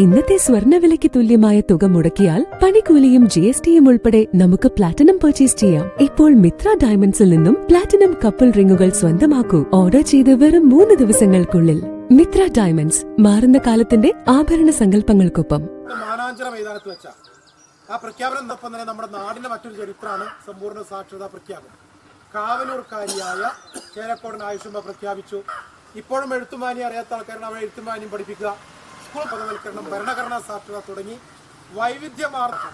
ഇന്നത്തെ സ്വർണവിലയ്ക്ക് തുല്യമായ തുക മുടക്കിയാൽ പണിക്കൂലിയും ജി എസ് ടിയും ഉൾപ്പെടെ നമുക്ക് പ്ലാറ്റിനം പർച്ചേസ് ചെയ്യാം. ഇപ്പോൾ മിത്ര ഡയമണ്ട്സിൽ നിന്നും പ്ലാറ്റിനം കപ്പിൾ റിംഗുകൾ സ്വന്തമാക്കൂ. ഓർഡർ ചെയ്ത് വെറും മൂന്ന് ദിവസങ്ങൾക്കുള്ളിൽ. മിത്ര ഡയമണ്ട്സ് മാറുന്ന കാലത്തിന്റെ ആഭരണ സങ്കല്പങ്ങൾക്കൊപ്പം. മൈതാനത്ത് വെച്ച. ആ തന്നെ നമ്മുടെ നാടിന്റെ മറ്റൊരു ചരിത്രമാണ് സമ്പൂർണ സാക്ഷരതാ പ്രഖ്യാപനം. കാവലൂർക്കാരിയായ ചേരക്കോടൻ ആയുഷമ്മ പ്രഖ്യാപിച്ചു. ഇപ്പോഴും എഴുത്തുമാനി അറിയാത്ത ആൾക്കാരാണ് അവരെ എഴുത്തുമാനിയും പഠിപ്പിക്കുക. സ്കൂൾ പദവൽക്കരണം ഭരണഘടനാ സാക്ഷരത തുടങ്ങി വൈവിധ്യമാർന്ന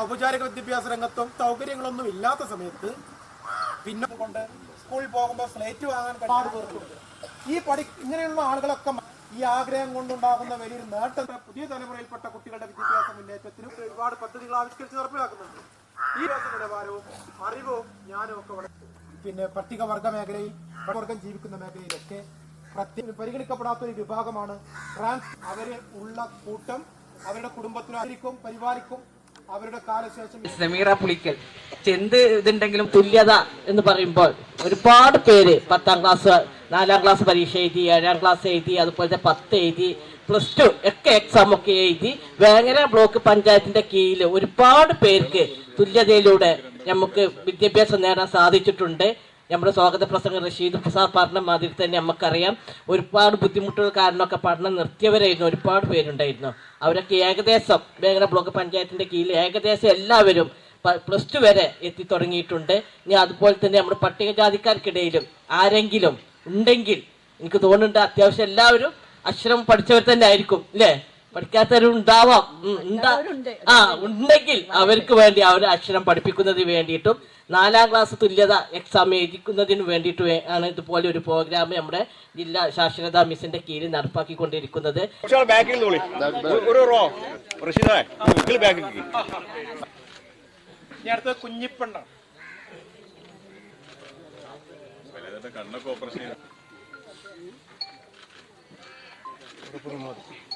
ഔപചാരിക വിദ്യാഭ്യാസ രംഗത്തും സൗകര്യങ്ങളൊന്നും ഇല്ലാത്ത സമയത്ത് പിന്നെ കൊണ്ട് സ്കൂളിൽ പോകുമ്പോൾ സ്ലേറ്റ് വാങ്ങാൻ ഒരുപാട് പേർക്കുണ്ട് ഈ പഠി ഇങ്ങനെയുള്ള ആളുകളൊക്കെ ഈ ആഗ്രഹം കൊണ്ടുണ്ടാകുന്ന വലിയൊരു നേട്ടം പുതിയ തലമുറയിൽപ്പെട്ട കുട്ടികളുടെ വിദ്യാഭ്യാസ മുന്നേറ്റത്തിനും ഒരുപാട് പദ്ധതികൾ ആവിഷ്കരിച്ച് നടപ്പിലാക്കുന്നുണ്ട്. ഈ നിലവാരവും അറിവും ജ്ഞാനവും ഒക്കെ പിന്നെ പട്ടികവർഗ മേഖലയിൽ വർഗം ജീവിക്കുന്ന മേഖലയിലൊക്കെ പ്രത്യേക പരിഗണിക്കപ്പെടാത്ത ഒരു വിഭാഗമാണ് ട്രാൻസ്. അവരെ ഉള്ള കൂട്ടം അവരുടെ കുടുംബത്തിനായിരിക്കും പരിപാലിക്കും. അവരുടെ കാലശേഷം സമീറ പുളിക്കൽ. എന്ത് ഇതുണ്ടെങ്കിലും തുല്യത എന്ന് പറയുമ്പോൾ ഒരുപാട് പേര് പത്താം ക്ലാസ് നാലാം ക്ലാസ് പരീക്ഷ എഴുതി ഏഴാം ക്ലാസ് എഴുതി അതുപോലത്തെ പത്ത് എഴുതി പ്ലസ് ടു ഒക്കെ എക്സാം ഒക്കെ എഴുതി വേങ്ങര ബ്ലോക്ക് പഞ്ചായത്തിന്റെ കീഴിൽ ഒരുപാട് പേർക്ക് തുല്യതയിലൂടെ നമുക്ക് വിദ്യാഭ്യാസം നേടാൻ സാധിച്ചിട്ടുണ്ട്. നമ്മുടെ സ്വാഗത പ്രസംഗം റഷീദ് പ്രസാദ് പറഞ്ഞ മാതിരി തന്നെ നമുക്കറിയാം. ഒരുപാട് ബുദ്ധിമുട്ടുകൾ കാരണമൊക്കെ പഠനം നിർത്തിയവരായിരുന്നു. ഒരുപാട് പേരുണ്ടായിരുന്നു. അവരൊക്കെ ഏകദേശം വേങ്ങര ബ്ലോക്ക് പഞ്ചായത്തിന്റെ കീഴിൽ ഏകദേശം എല്ലാവരും പ്ലസ് ടു വരെ എത്തി തുടങ്ങിയിട്ടുണ്ട്. ഇനി അതുപോലെ തന്നെ നമ്മുടെ പട്ടികജാതിക്കാർക്കിടയിലും ആരെങ്കിലും ഉണ്ടെങ്കിൽ എനിക്ക് തോന്നുന്നുണ്ട് അത്യാവശ്യം എല്ലാവരും അക്ഷരം പഠിച്ചവർ തന്നെ ആയിരിക്കും അല്ലേ പഠിക്കാത്തവരും ഉണ്ടാവാം ഉം, ഉണ്ടാ- ആ ഉണ്ടെങ്കിൽ അവർക്ക് വേണ്ടി അവർ അക്ഷരം പഠിപ്പിക്കുന്നതിന് വേണ്ടിയിട്ടും നാലാം ക്ലാസ് തുല്യത എക്സാം എഴുതിക്കുന്നതിന് വേണ്ടിയിട്ട് ആണ് ഇതുപോലെ ഒരു പ്രോഗ്രാം നമ്മുടെ ജില്ലാ സാക്ഷരതാ മിസിന്റെ കീഴിൽ നടപ്പാക്കിക്കൊണ്ടിരിക്കുന്നത്. നിന്ന്.